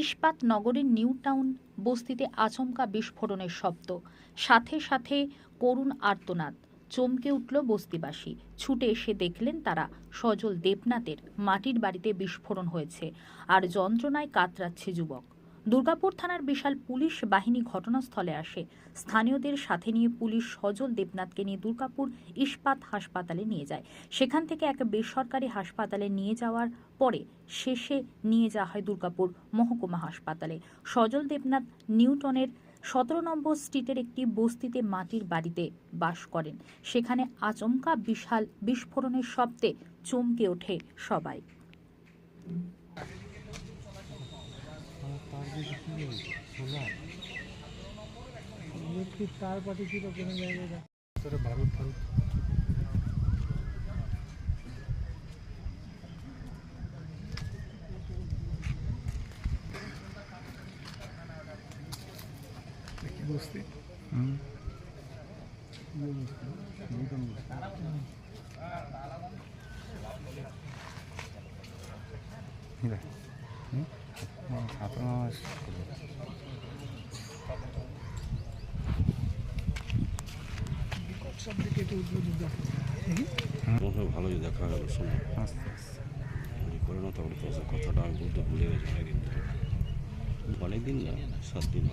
ইস্পাত নগরের new town বস্তিতে আচমকা বিস্ফোরণের শব্দ। সাথে সাথে করুণ আর্তনাদ। চমকে উঠল বস্তিবাসী। ছুটে এসে দেখলেন তারা সজল দেবনাথের মাটির বাড়িতে বিস্ফোরণ হয়েছে আর যন্ত্রণায় কাতরাচ্ছে যুবক। দুর্গাপুর থানার বিশাল পুলিশ বাহিনী ঘটনাস্থলে আসে। স্থানীয়দের সাথে নিয়ে পুলিশ সজল দেবনাথকে নিয়ে দুর্গাপুর ইস্পাত হাসপাতালে নিয়ে যায়। সেখান থেকে এক বেসরকারি হাসপাতালে নিয়ে যাওয়ার পরে শেষে নিয়ে যাওয়া হয় দুর্গাপুর মহকুমা হাসপাতালে। সজল দেবনাথ নিউটনের সতেরো নম্বর স্ট্রিটের একটি বস্তিতে মাটির বাড়িতে বাস করেন। সেখানে আচমকা বিশাল বিস্ফোরণের শব্দে চমকে ওঠে সবাই। ইলেকট্রিক তার পাঠিয়েছিল কোনো জায়গায় ভিতরে বারুদ ফারুদ কি বসতে সব দিকে ভালোই দেখা গেল শুনে। করে না তখন কথাটা আমি ভুলে গেছি। অনেকদিন অনেকদিন না, সাত দিন।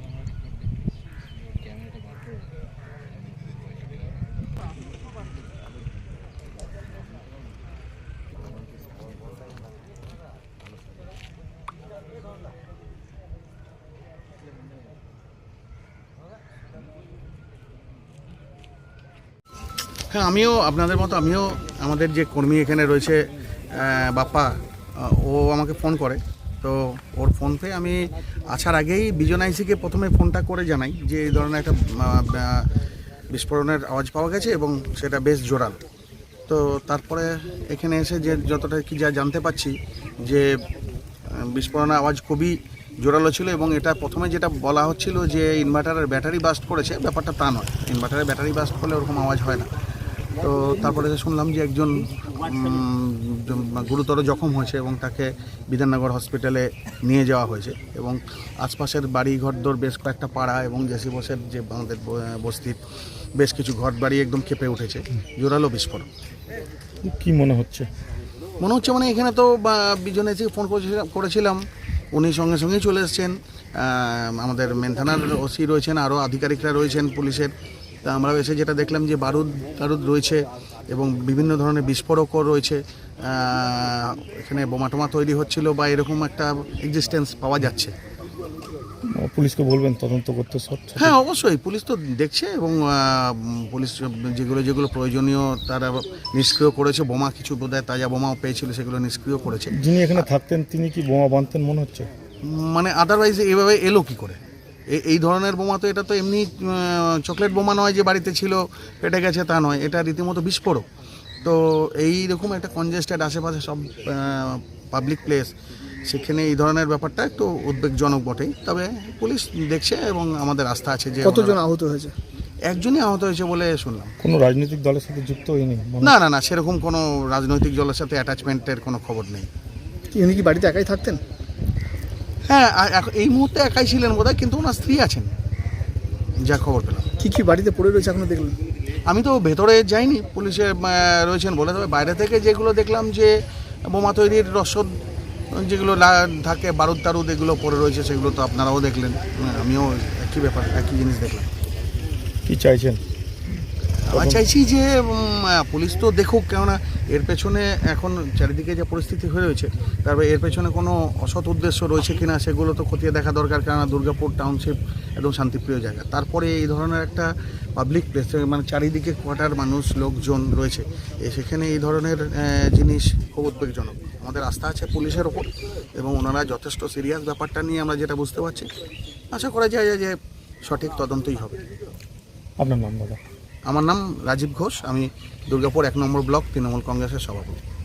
হ্যাঁ আমিও আপনাদের মতো, আমিও আমাদের যে কর্মী এখানে রয়েছে বাপ্পা ও আমাকে ফোন করে। তো ওর ফোন পেয়ে আমি আসার আগেই বিজন আইসিকে প্রথমে ফোনটা করে জানাই যে এই ধরনের একটা বিস্ফোরণের আওয়াজ পাওয়া গেছে এবং সেটা বেশ জোরাল। তো তারপরে এখানে এসে যে যতটা কি যা জানতে পাচ্ছি যে বিস্ফোরণের আওয়াজ খুবই জোরালো ছিল এবং এটা প্রথমে যেটা বলা হচ্ছিল যে ইনভার্টারের ব্যাটারি বাস্ট করেছে, ব্যাপারটা তা নয়। ইনভার্টারের ব্যাটারি বাস্ট করলে ওরকম আওয়াজ হয় না। তো তারপরে শুনলাম যে একজন গুরুতর জখম হয়েছে এবং তাকে বিধাননগর হসপিটালে নিয়ে যাওয়া হয়েছে এবং আশপাশের বাড়ি ঘরদোর বেশ কয়েকটা পাড়া এবং জেসি বসের যে আমাদের বস্তির বেশ কিছু ঘর বাড়ি একদম কেঁপে উঠেছে। জোরালো বিস্ফোরণ। কি মনে হচ্ছে? মনে হচ্ছে মানে এখানে তো বা বিজনে ফোন করেছিলাম করেছিলাম। উনি সঙ্গে সঙ্গেই চলে এসেছেন। আমাদের মেন থানার ওসি রয়েছেন আরও আধিকারিকরা রয়েছেন পুলিশের। আমরা এসে যেটা দেখলাম যে বারুদ টারুদ রয়েছে এবং বিভিন্ন ধরনের বিস্ফোরকও রয়েছে। এখানে বোমা টোমা তৈরি হচ্ছিল বা এরকম একটা এক্সিস্টেন্স পাওয়া যাচ্ছে। পুলিশকে বলবেন তদন্ত করতে সব হ্যাঁ অবশ্যই। পুলিশ তো দেখছে এবং পুলিশ যেগুলো যেগুলো প্রয়োজনীয় তারা নিষ্ক্রিয় করেছে বোমা কিছু বোধহয় তাজা বোমাও পেয়েছিল সেগুলো নিষ্ক্রিয় করেছে। যিনি এখানে থাকতেন তিনি কি বোমা বাঁধতেন মনে হচ্ছে? মানে আদারওয়াইজ এভাবে এলো কি করে? এই ধরনের বোমা তো এটা তো এমনি চকলেট বোমা নয় যে বাড়িতে ছিল পেটে গেছে তা নয় এটা রীতিমতো বিস্ফোরক। তো এই রকম একটা কনজেস্টেড আশেপাশে সব পাবলিক প্লেস সেখানে এই ধরনের ব্যাপারটা একটু উদ্বেগজনক বটেই। তবে পুলিশ দেখছে এবং আমাদের আস্থা আছে যে কতজন আহত হয়েছে? একজনই আহত হয়েছে বলে শুনলাম। কোনো রাজনৈতিক দলের সাথে যুক্ত হয়নি? না না না সেরকম কোনো রাজনৈতিক দলের সাথে অ্যাটাচমেন্টের কোনো খবর নেই। উনি কি বাড়িতে একাই থাকতেন? হ্যাঁ এই মুহূর্তে একাই ছিলেন বোধহয় কিন্তু ওনার স্ত্রী আছেন। যা খবর পেলাম। কি কি বাড়িতে পড়ে রয়েছে এখনও দেখলেন আমি তো ভেতরে যাইনি পুলিশে রয়েছেন বলে তবে বাইরে থেকে যেগুলো দেখলাম যে বোমা তৈরির রসদ যেগুলো থাকে বারুদ তারুদ এগুলো পড়ে রয়েছে সেগুলো তো আপনারাও দেখলেন। হ্যাঁ, আমিও একই ব্যাপার একই জিনিস দেখলাম। কি চাইছেন? আমি চাইছি যে পুলিশ তো দেখুক কেননা এর পেছনে এখন চারিদিকে যে পরিস্থিতি হয়ে রয়েছে তারপরে এর পেছনে কোনো অসৎ উদ্দেশ্য রয়েছে কিনা সেগুলো তো খতিয়ে দেখা দরকার কেননা দুর্গাপুর টাউনশিপ একদম শান্তিপ্রিয় জায়গা। তারপরে এই ধরনের একটা পাবলিক প্লেস মানে চারিদিকে কোয়ার্টার মানুষ লোকজন রয়েছে সেখানে এই ধরনের জিনিস খুব উদ্বেগজনক। আমাদের আস্থা আছে পুলিশের ওপর এবং ওনারা যথেষ্ট সিরিয়াস ব্যাপারটা নিয়ে আমরা যেটা বুঝতে পারছি আশা করা যায় যে সঠিক তদন্তই হবে। আপনার নাম দাদা? আমার নাম রাজীব ঘোষ আমি দুর্গাপুর এক নম্বর ব্লক তৃণমূল কংগ্রেসের সভাপতি।